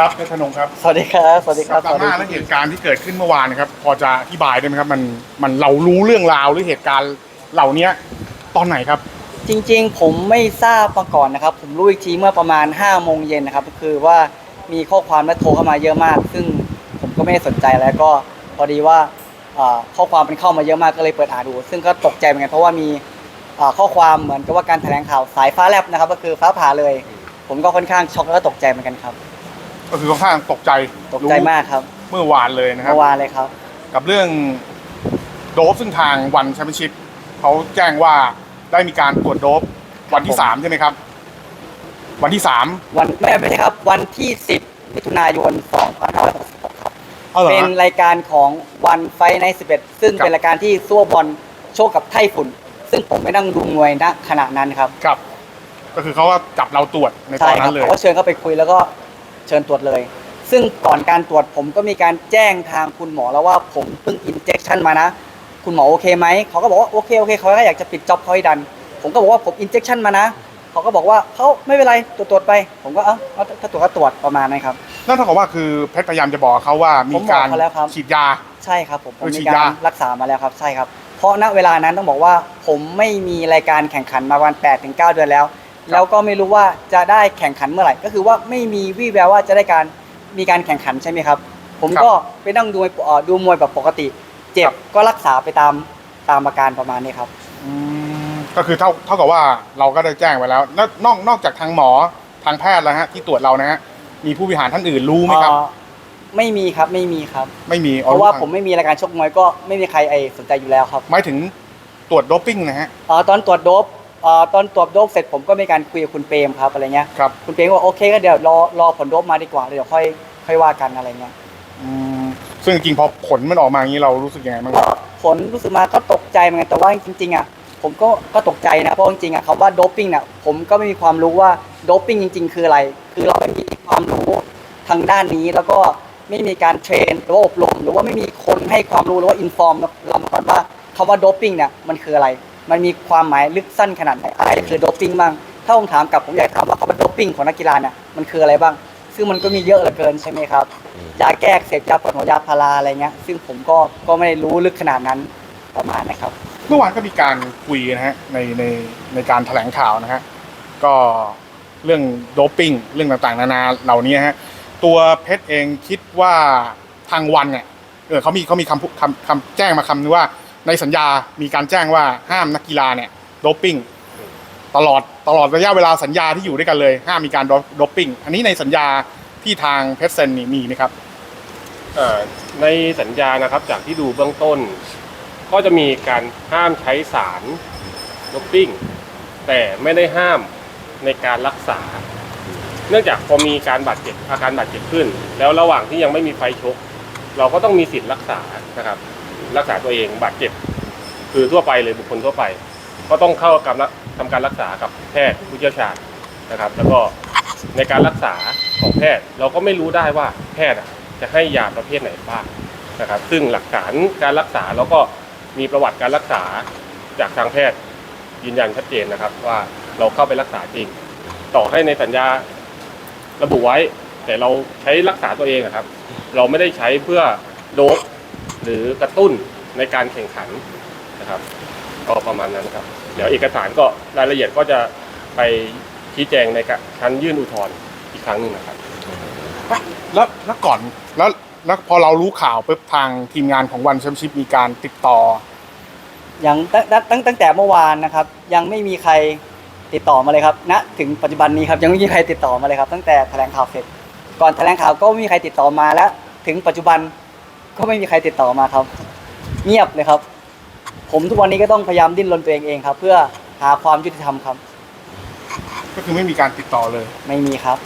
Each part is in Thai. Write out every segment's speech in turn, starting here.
ครับเพชรธนงครับสวัสดีครับ สวัสดีครับดราม่าและเหตุการณ์ที่เกิดขึ้นเมื่อวานนะครับ พอจะอธิบายได้ไหมครับ มันมันเรารู้เรื่องราวหรือเหตุการณ์เหล่านี้ตอนไหนครับ จริงๆ ผมไม่ทราบมาก่อนนะครับ ผมรู้อีกทีเมื่อประมาณ5้าโมงเย็นนะครับก็คือว่ามีข้อความและโทรเข้ามาเยอะมาก ซึ่งผมก็ไม่ได้สนใจแล้วก็พอดีว่าเอ่อข้อความมันเข้ามาเยอะมากก็เลยเปิดอ่านดู ซึ่งก็ตกใจเหมือนกันเพราะว่ามีเอ่อข้อความเหมือนกับว่าการแถลงข่าวสายฟ้าแลบนะครับ ก็คือฟ้าผ่าเลย ผมก็ค่อนข้างช็อกแล้วก็ตกใจเหมือนกันครับ ก็คือค่อนข้างตกใจตกใจมากครับรู้เมื่อวานเลยนะครับ เมื่อวานเลยครับ กับเรื่องโดบซึ่งทางวันแชมเปี้ยนชิพเขาแจ้งว่าได้มีการตรวจโดบวันที่ผม สามใช่ไหมครับ วันที่สามวันไม่ไม่ใช่ครับ วันที่ 10มิถุนายน2566ครับ เอาเหรอเป็นฮะ รายการของวันไฟใน 11 ซึ่งครับ เป็นรายการที่ซัวบอลโชคกับไต้ฝุ่น ซึ่งผมไม่นั่งดูมวยณขณะนั้นครับ ครับ ก็คือเขาก็จับเราตรวจในตใช่อนคนั้รับนเลย เขาก็เชิญเข้าไปคุยแล้วก็ เชิญตรวจเลย ซึ่งก่อนการตรวจผมก็มีการแจ้งทางคุณหมอแล้วว่าผมเพิ่งอินเจคชันมานะ คุณหมอโอเคไหม เขาก็บอกว่าโอเคโอเคเขาก็อยากจะปิดจ็อบเขาให้ดัน ผมก็บอกว่าผมอินเจคชันมานะ เขาก็บอกว่าเขาไม่เป็นไรตรวจตรวจไป ผมก็เอ้าเอาถ้าตรวจก็ตรวจประมาณนั้นครับ นั่นเท่ากับว่าคือเพชรพยายามจะบอกเขาว่ามีผมบอกการเขาแล้วครับ ฉีดยา ใช่ครับผมผมเออฉีมีดกายารรักษามาแล้วครับใช่ครับ เพราะณเวลานั้นต้องบอกว่าผมไม่มีรายการแข่งขันมาวัน8ถึง9เดือนแล้ว แล้วก็ไม่รู้ว่าจะได้แข่งขันเมื่อไหร่ ก็คือว่าไม่มีวี่แววว่าจะได้การมีการแข่งขันใช่ไหมครับ ผมก็ไปนั่งดูมวยเอ่อดูมวยแบบปกติ เจ็บก็รักษาไปตามตามอาการประมาณนี้ครับ อืมก็คือเท่าเท่ากับว่าเราก็ได้แจ้งไปแล้วแล้วนอกนอกจากทางหมอทางแพทย์แล้วฮะที่ตรวจเรานะฮะมีผู้บริหารท่านอื่นรู้ไหมครับ เอ่อไม่มีครับไม่มีครับ ไม่มีเพราะว่าทงผมไม่มีรายการชกมวยก็ไม่มีใครไอสนใจอยู่แล้วครับหมายถึงตรวจโดปปิ้งนะฮะ เอ่อตอนตรวจโดบ เอ่อตอนตรวจโดบเสร็จผมก็มีการคุยกับคุณเปรมครับอะไรเงี้ยครับ คุณเปรมก็บอกโอเคก็เดี๋ยวรอรอผลโดบมาดีกว่าเดี๋ยวค่อยค่อยว่ากันอะไรเงี้ยอืมซึ่งจริงๆพอผลมันออกมาอย่างนี้เรารู้สึกยังไงบ้างครับผลรู้สึกมาก็ตกใจเหมือนกันแต่ว่าจริงๆอะผมก็ก็ตกใจนะเพราะจริงๆอะคำว่าโดปปิ้งเนี่ยผมก็ไม่มีความรู้ว่าโดปปิ้งจริง ๆ คืออะไร คือเราไม่มีความรู้ทางด้านนี้แล้วก็ไม่มีการเทรนหรือว่าอบรมหรือว่าไม่มีคนให้ความรู้หรือว่าอินฟอร์มเรามาก่อนว่าคำว่าโดปปิ้งเนี่ยมันคืออะไร มันมีความหมายลึกสั้นขนาดไหนอะไรคือโดปปิ้งบ้าง ถ้าผมถามกลับผมอยากถามว่าคำว่าโดปปิ้งของนักกีฬาเนี่ยมันคืออะไรบ้าง ซึ่งมันก็มีเยอะเหลือเกินใช่ไหมครับยาแก้อักเสพยาปวดหัวยาพาราอะไรเงี้ย ซึ่งผมก็ก็ไม่ได้รู้ลึกขนาดนั้นประมาณนะครับ เมื่อวานก็มีการคุยนะฮะในในในการแถลงข่าวนะฮะก็เรื่องโดปปิ้งเรื่องต่างๆ นานาเหล่านี้ฮะตัวเพชรเองคิดว่าทางวันเนี่ยเออเขามีเขามีคำพูคำคำแจ้งมาคำนึงว่า ในสัญญามีการแจ้งว่าห้ามนักกีฬาเนี่ยโดปปิ้งตลอดตลอดระยะเวลาสัญญาที่อยู่ด้วยกันเลย ห้ามมีการโดปปิ้งอันนี้ในสัญญาที่ทางเพชรเซนนี่มีไหมครับในสัญญานะครับจากที่ดูเบื้องต้น ก็จะมีการห้ามใช้สารโดปปิ้งแต่ไม่ได้ห้ามในการรักษา เนื่องจากพอมีการบาดเจ็บอาการบาดเจ็บขึ้น แล้วระหว่างที่ยังไม่มีไฟชก เราก็ต้องมีสิทธิ์รักษานะครับ รักษาตัวเองบาดเจ็บ คือทั่วไปเลยบุคคลทั่วไป ก็ต้องเข้ากับทำการรักษากับแพทย์ผู้เชี่ยวชาญนะครับ แล้วก็ในการรักษาของแพทย์เราก็ไม่รู้ได้ว่าแพทย์จะให้ยาประเภทไหนบ้างนะครับ ซึ่งหลักฐานการรักษาเราก็มีประวัติการรักษาจากทางแพทย์ยืนยันชัดเจนนะครับ ว่าเราเข้าไปรักษาจริง ต่อให้ในสัญญาระบุไว้ แต่เราใช้รักษาตัวเองอะครับ เราไม่ได้ใช้เพื่อโดบ หรือกระตุ้นในการแข่งขันนะครับ ก็ประมาณนั้นครับ เดี๋ยวเอกสารก็รายละเอียดก็จะไปชี้แจงในชั้นยื่นอุทธรณ์อีกครั้งหนึ่งนะครับ แล้วแล้วก่อนแล้วแล้วพอเรารู้ข่าวปุ๊บทางทีมงานของวันแชมเปี้ยนชิพมีการติดต่อ ยังตั้งตั้งตั้งตั้งแต่เมื่อวานนะครับ ยังไม่มีใครติดต่อมาเลยครับณถึงปัจจุบันนี้ครับยังไม่มีใครติดต่อมาเลยครับ ตั้งแต่แถลงข่าวเสร็จ ก่อนแถลงข่าวก็ไม่มีใครติดต่อมาและถึงปัจจุบัน ก็ไม่มีใครติดต่อมาครับ เงียบเลยครับ ผมทุกวันนี้ก็ต้องพยายามดิ้นรนตัวเองเองครับ เพื่อหาความยุติธรรมครับ ก็คือไม่มีการติดต่อเลย ไม่มีครับ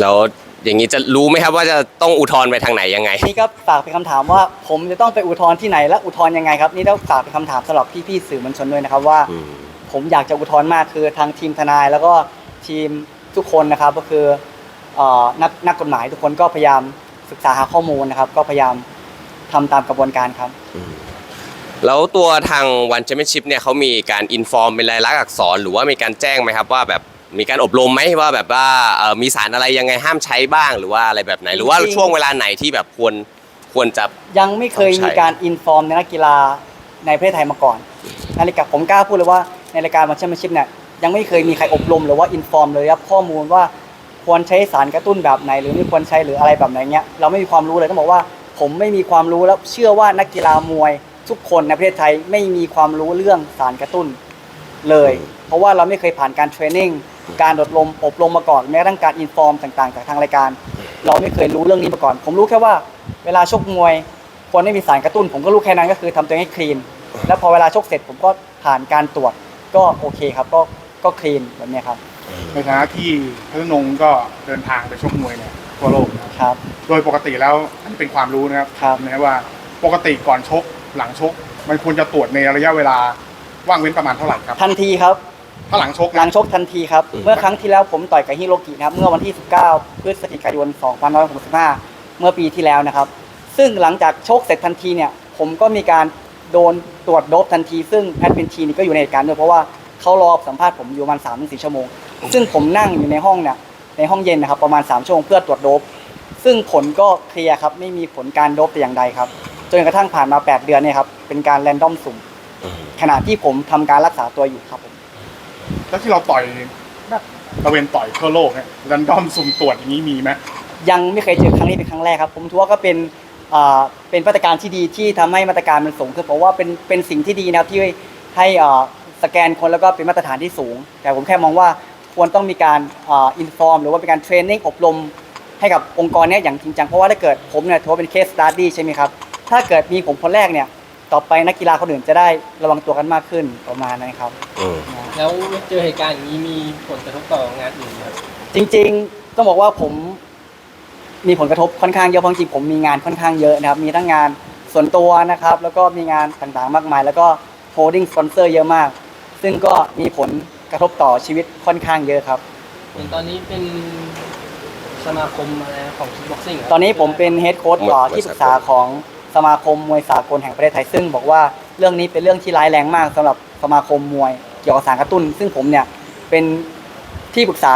แล้วอย่างนี้จะรู้ไหมครับว่าจะต้องอุทธรณ์ไปทางไหนยังไง นี่ก็ฝากเป็นคำถามว่า ผมจะต้องไปอุทธรณ์ที่ไหนและอุทธรณ์ยังไงครับ นี่ต้องฝากเป็นคำถามสำหรับพี่ๆสื่อมวลชนด้วยนะครับว่า อืม ผมอยากจะอุทธรณ์มากคือทางทีมทนายแล้วก็ทีมทุกคนนะครับก็คือเอ่อนักนักกฎหมายทุกคนก็พยายาม ศึกษาหาข้อมูลนะครับ ก็พยายามทำตามกระบวนการครับ แล้วตัวทางวันแชมเปี้ยนชิพเนี่ยเขามีการอินฟอร์มเป็นลายลักษณ์อักษร หรือว่ามีการแจ้งไหมครับว่าแบบมีการอบรมไหมว่าแบบว่าเอ่อมีสารอะไรยังไงห้ามใช้บ้างหรือว่าอะไรแบบไหน หรือว่าจริงๆ ช่วงเวลาไหนที่แบบควรควรจะ ยังไม่เคยต้องใช้มีการอินฟอร์มในนักกีฬาในประเทศไทยมาก่อนนาฬิกาผมกล้าพูดเลยว่าในรายการวันแชมเปี้ยนชิพเนี่ยยังไม่เคยมีใครอบรมหรือว่าอินฟอร์มเลยครับข้อมูลว่า ควรใช้สารกระตุ้นแบบไหน หรือไม่ควรใช้หรืออะไรแบบไหนเงี้ยเราไม่มีความรู้เลยต้องบอกว่า ผมไม่มีความรู้แล้วเชื่อว่านักกีฬามวยทุกคนในประเทศไทยไม่มีความรู้เรื่องสารกระตุ้นเลย เพราะว่าเราไม่เคยผ่านการเทรนนิ่งการอบรมอบรมมาก่อนแม้กระทั่งการอินฟอร์มต่างๆ จากทางรายการ เราไม่เคยรู้เรื่องนี้มาก่อน ผมรู้แค่ว่า เวลาชกมวยควรไม่มีสารกระตุ้น ผมก็รู้แค่นั้นก็คือทำตัวเองให้คลีน แล้วพอเวลาชกเสร็จผมก็ผ่านการตรวจก็โอเคครับก็ก็คลีนแบบเนี้ยครับ ในฐานะที่พัฒนงค์ก็เดินทางไปชกมวยเนี่ยทั่วโลกนะครับครับ โดยปกติแล้วอันนี้เป็นความรู้นะครับครับนะว่าปกติก่อนชกหลังชก มันควรจะตรวจในระยะเวลาว่างเว้นประมาณเท่าไหร่ครับทันทีครับ ถ้าหลังชกหลันะงชกทันทีครับ เมื่อครั้งที่แล้วผมต่อยกับฮิโรกินะครับ เมื่อวันที่ 19 พฤศจิกายน 2565 เมื่อปีที่แล้วนะครับ ซึ่งหลังจากชกเสร็จทันทีเนี่ย ผมก็มีการโดนตรวจโดบทันที ซึ่งแอดมินทีนี่ก็อยู่ในเหตุการณ์ด้วยเพราะว่าเขารอสัมภาษณ์ผมอยู่ประมาณ3-4ชั่วโมง ซึ่งผมนั่งอยู่ในห้องเนี่ยในห้องเย็นนะครับ ประมาณ3ชั่วโมงเพื่อตรวจโดบซึ่งผลก็เคลียร์ครับไม่มีผลการโดบแต่อย่างใดครับจนกระทั่งผ่านมา 8 เดือนเนี่ยครับเป็นการแรนดอมสุ่มขณะที่ผมทำการรักษาตัวอยู่ครับผมแล้วที่เราต่อยแบบตะเวนต่อยทั่วโลกเนี่ยรันดอมสุ่มตรวจอย่างนี้มีไหมยังไม่เคยเจอครั้งนี้เป็นครั้งแรกครับ ผมถือว่าก็เป็นอ่าเป็นมาตรการที่ดีที่ทำให้มาตรการมันสูงขึ้นเพราะว่าเป็นเป็นสิ่งที่ดีนะครับที่ให้อ่าสแกนคนแล้วก็เป็นมาตรฐานที่สูง แต่ผมแค่มองว่า ควรต้องมีการอินฟอร์มหรือว่าเป็นการเทรนนิ่งอบรมให้กับองค์กรเนี้ยอย่างจริงจังเพราะว่าถ้าเกิดผมเนี่ยถือว่าเป็นเคสสตาร์ดี้ใช่ไหมครับ ถ้าเกิดมีผมคนแรกเนี่ยต่อไปนักกีฬาคนอื่นจะได้ระวังตัวกันมากขึ้นประมาณนั้นครับอืมแล้วเจอเหตุการณ์อย่างนี้มีผลกระทบต่องานอื่นไหมครับจริงๆต้องบอกว่าผมมีผลกระทบค่อนข้างเยอะเพราะจริงๆผมมีงานค่อนข้างเยอะนะครับ มีทั้งงานส่วนตัวนะครับ แล้วก็มีงานต่างๆมากมาย แล้วก็โฮดดิ้งสปอนเซอร์เยอะมาก ซึ่งก็มีผล กระทบต่อชีวิตค่อนข้างเยอะครับ เห็นตอนนี้เป็นสมาคมอะไรของคิกบ็อกซิ่งตอนนี้ผมเป็นเฮดโค้ชมวยที่ปรึกษาของสมาคมมวยสากลแห่งประเทศไทยซึ่ง บอกว่าเรื่องนี้เป็นเรื่องที่ร้ายแรงมากสำหรับสมาคมมวยเกี่ยวกับสารกระตุ้น ซึ่งผมเนี่ยเป็นที่ปรึกษา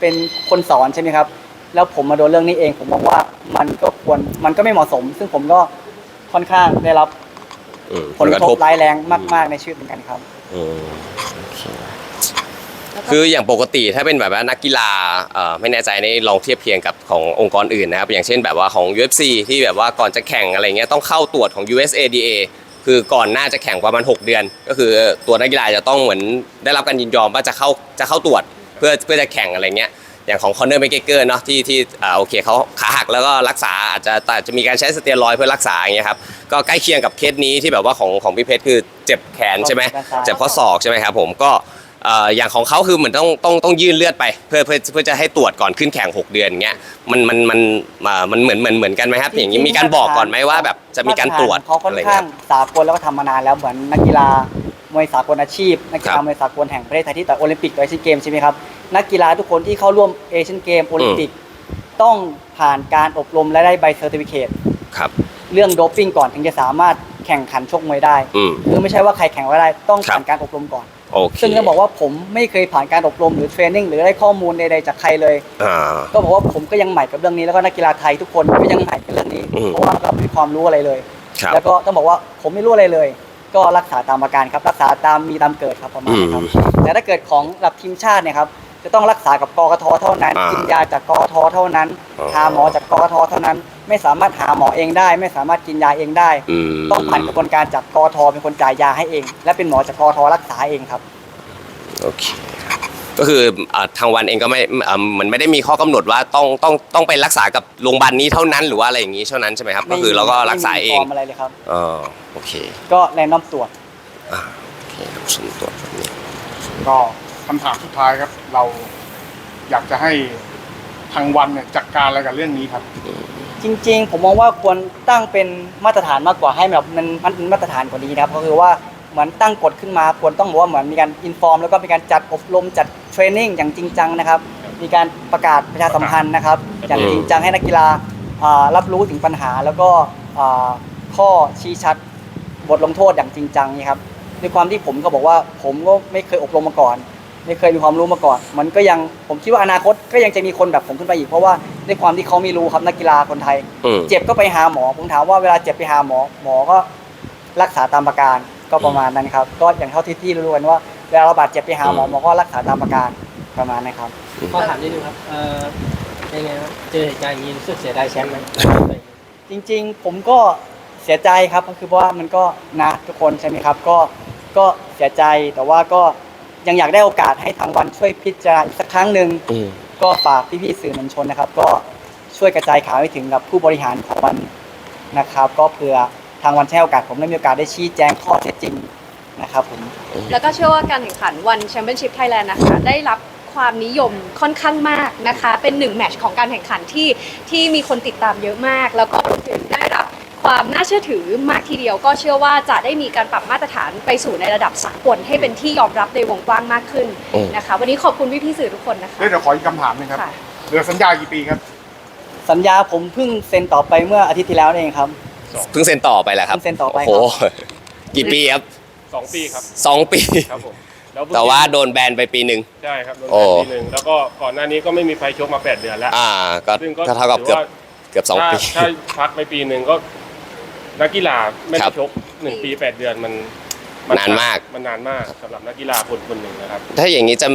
เป็นคนสอนใช่ไหมครับ แล้วผมมาโดนเรื่องนี้เอง ผมบอกว่ามันก็ควรมันก็ไม่เหมาะสม ซึ่งผมก็ค่อนข้างได้รับอืมผลกระทบร้ายแรงมาก ๆ ในชีวิตเหมือนกันครับ อืมโอเค คืออย่างปกติถ้าเป็นแบบว่านักกีฬาไม่แน่ใจในลองเทียบเคียงกับขององค์กรอื่นนะครับ อย่างเช่นแบบว่าของ UFC ที่แบบว่าก่อนจะแข่งอะไรเงี้ยต้องเข้าตรวจของ USADA คือก่อนหน้าจะแข่งประมาณ 6 เดือน ก็คือตัวนักกีฬาจะต้องเหมือนได้รับการยินยอมว่าจะเข้าจะเข้าตรวจเพื่อเพื่อจะแข่งอะไรเงี้ยอย่างของคอนเนอร์เมเกเกอร์เนาะที่ที่โอเคเขาขาหักแล้วก็รักษาอาจจะแต่จะมีการใช้สเตียรอยด์เพื่อรักษาอย่างเงี้ยครับก็ใกล้เคียงกับเคสนี้ที่แบบว่าของของพี่เพชรคือเจ็บแขนใช่ไหมเจ็บข้อศอกใช่ไหมครับผมก็ เอ่ออย่างของเขาคือเหมือนต้องต้องต้องยื่นเลือดไปเพื่อเพื่อเพื่อจะให้ตรวจก่อนขึ้นแข่ง 6 เดือนเงี้ยมันมันมันอ่ามันเหมือนเหมือนเหมือนกันไหมครับ อย่างนี้มีการบอกก่อนไหมว่าแบบจะมีการตรวจมาตฐนเขาค่ออะนไรข้าเงี้งย สากลแล้วก็ทำมานานแล้วเหมือนนักกีฬามวยสากลอาชีพนักกีคฬารับมวยสากลแห่งประเทศไทยที่ต่อยโอลิมปิกต่อยเอเชียนเกมใช่ไหมครับนักกีฬาทุกคนที่เข้าร่วมเอเชียนเกมโอลิมปิกต้องผ่านการอบรมและได้ใบเซอร์ติฟิเคตครับ เรื่องโดปปิ้งก่อนถึงจะสามารถแข่งขันชกมวยได้ อืม คือไม่ใช่ว่าใครแข่งไม่ได้ต้องครับผ่านการอบรมก่อน โอเคซึ่งต้องบอกว่าผมไม่เคยผ่านการอบรมหรือเทรนนิ่งหรือได้ข้อมูลใดๆจากใครเลย อ่า ก็บอกว่าผมก็ยังใหม่กับเรื่องนี้แล้วก็นักกีฬาไทยทุกคนก็ยังใหม่กับเรื่องนี้ อืมเพราะว่าเราไม่มีความรู้อะไรเลย ครับ แล้วก็ต้องบอกว่าผมไม่รู้อะไรเลย ก็รักษาตามอาการครับ รักษาตามมีตามเกิดครับประมาณนี้ครับอืมแต่ถ้าเกิดของระดับทีมชาติเนี่ยครับจะต้องรักษากับกกทเท่านั้นอ่ากิกินยาจากกกทเท่านั้นอ๋อ หาหมอจากกกทเท่านั้น ไม่สามารถหาหมอเองได้ ไม่สามารถกินยาเองได้ อืมต้องผ่านกระบวนการจากกกทเป็นคนจ่ายยาให้เอง และเป็นหมอจากกกทรักษาเองครับ โอเคครับก็คืออ่าทางวันเองก็ไม่อ่ามันไม่ได้มีข้อกำหนดว่าต้องต้องต้องไปรักษากับโรงพยาบาลนี้เท่านั้นหรือว่าอะไรอย่างนี้เท่านั้นใช่ไหมครับ ก็คือเราก็รักษาเอไม่มีฟงร์มอะไรเลยครับ อ๋อโอเคก็แรนดอมตรวจอ่าโอเคครับสุ่มตรวจแบบนี้ ก็คำถามสุดท้ายครับ เราอยากจะให้ทางวันเนี่ยจัดการอะไรกับเรื่องนี้ครับ จริง ๆ ผมมองว่าควรตั้งเป็นมาตรฐานมากกว่าให้แบบมันมันเป็นมาตรฐานกว่านี้นะครับก็คือว่าเหมือนตั้งกฎขึ้นมาควรต้องบอกว่าเหมือนมีการอินฟอร์มแล้วก็มีการจัดอบรมจัดเทรนนิ่งอย่างจริงจังนะครับ มีการประกาศประชาสัมพันธ์นะครับ อย่างจริงจังให้นักกีฬาอ่ารับรู้ถึงปัญหาแล้วก็อ่าข้อชี้ชัดบทลงโทษอย่างจริงจังนี่ครับด้วยความที่ผมก็บอกว่าผมก็ไม่เคยอบรมมาก่อน ไม่เคยมีความรู้มาก่อน มันก็ยังผมคิดว่าอนาคตก็ยังจะมีคนแบบผมขึ้นไปอีกเพราะว่าด้วยความที่เขาไม่รู้ครับนักกีฬาคนไทย อืม เจ็บก็ไปหาหมอ ผมถามว่าเวลาเจ็บไปหาหมอ หมอก็รักษาตามประการก็ประมาณนั้นครับก็อย่างเท่าที่ที่รู้กันว่าเวลาเราบาดเจ็บไปหาหมออืม หมอก็รักษาตามประการประมาณนั้นครับ ขอถามนิดนึงครับ เออเป็นไงครับเจอเหตุการณ์อย่างนี้รู้สึกเสียดายแชมป์ไหม จริงๆ ผมก็เสียใจครับก็คือว่ามันก็นะทุกคนใช่ไหมครับ ก็ก็เสียใจแต่ว่าก็ ยังอยากได้โอกาสให้ทางวันช่วยพิจารณาอีกสักครั้งหนึ่งอืม ก็ฝากพี่ๆสื่อมวลชนนะครับ ก็ช่วยกระจายข่าวให้ถึงกับผู้บริหารของวันนะครับ ก็เผื่อทางวันจะให้โอกาสผมได้มีโอกาสได้ชี้แจงข้อเท็จจริงนะครับผม แล้วก็เชื่อว่าการแข่งขันวันแชมเปี้ยนชิพไทยแลนด์นะคะ ได้รับความนิยมค่อนข้างมากนะคะ เป็นหนึ่งแมตช์ของการแข่งขันที่ที่มีคนติดตามเยอะมาก แล้วก็รวมถึงได้รับ ความน่าเชื่อถือมากทีเดียวก็เชื่อว่าจะได้มีการปรับมาตรฐานไปสู่ในระดับสากลให้เป็นที่ยอมรับในวงกว้างมากขึ้นอืม นะคะ วันนี้ขอบคุณพี่ๆสื่อทุกคนนะคะ เดี๋ยวขออีกคำถามหนึงครับค่ะ เหลือสัญญากี่ปีครับ สัญญาผมเพิ่งเซ็นต่อไปเมื่ออาทิตย์ที่แล้วนี่เองครับ เพิ่งเซ็นต่อไปแหละครับเพิ่งเซ็นต่อไปครับ โอ้โหกี่ปีครับสองปีครับสองปี ครับผมล้เพิ่งแต่ว่าโดนแบนไปปีหนึ่ง ใช่ครับโดนโอ้ แบนปีหนึ่งแล้วก็ก่อนหน้านี้ก็ไม่มีไฟชกมา8เดือนแล้วอ่าก็ซึ่งก็ก็เท่ากับถืเกือบว่าเกือบสองถ้าปี ถ้าพักไปปีหนึ่งก็ นักกีฬาไม่ครัได้บชกหนึ่งปีแปดเดือนมันนานมาก มันนานมากสำหรับนักกีฬาคนคนหนึ่งนะครับ ถ้าอย่างนี้จะ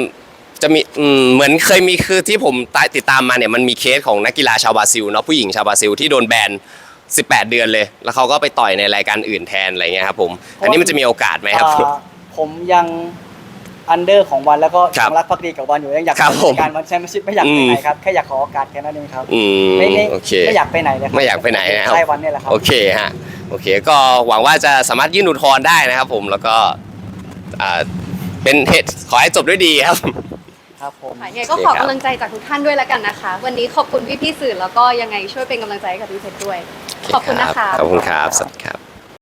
จะมีอืมเหมือนเคยมีคือที่ผมตายติดตามมาเนี่ยมันมีเคสของนักกีฬาชาวบราซิลเนาะผู้หญิงชาวบราซิลที่โดนแบน18 เดือนเลย แล้วเขาก็ไปต่อยในรายการอื่นแทนอะไรเงี้ยครับผมอันนี้มันจะมีโอกาสไหมครับอ่าผมยังอันเดอร์ของวันแล้วก็ครับยังรักภักดีกับวันอยู่ยังอยากครับผมการวันแชมเปี้ยนชิพไม่อยากไปอืมไหนครับแค่อยากขอโอกาสแค่นั้นเองครับอืมไม่ไม่โอเคไม่อยากไปไหนเลยครับไม่อยากไปไหนนะครับใช่วันนี่แหละครับโอเคฮะ โอเคก็หวังว่าจะสามารถยื่นอุทธรณ์ได้นะครับผมแล้วก็อ่าเป็นเหตุขอให้จบด้วยดีครับครับผมค่ะยังไงก็ขอกำลังใจจากทุกท่านด้วยแล้วกันนะคะ วันนี้ขอบคุณพี่ๆสื่อแล้วก็ยังไงช่วยเป็นกำลังใจให้กับพี่เพชรด้วย ขอบคุณนะคะขอบคุณครับสวัสดีครับ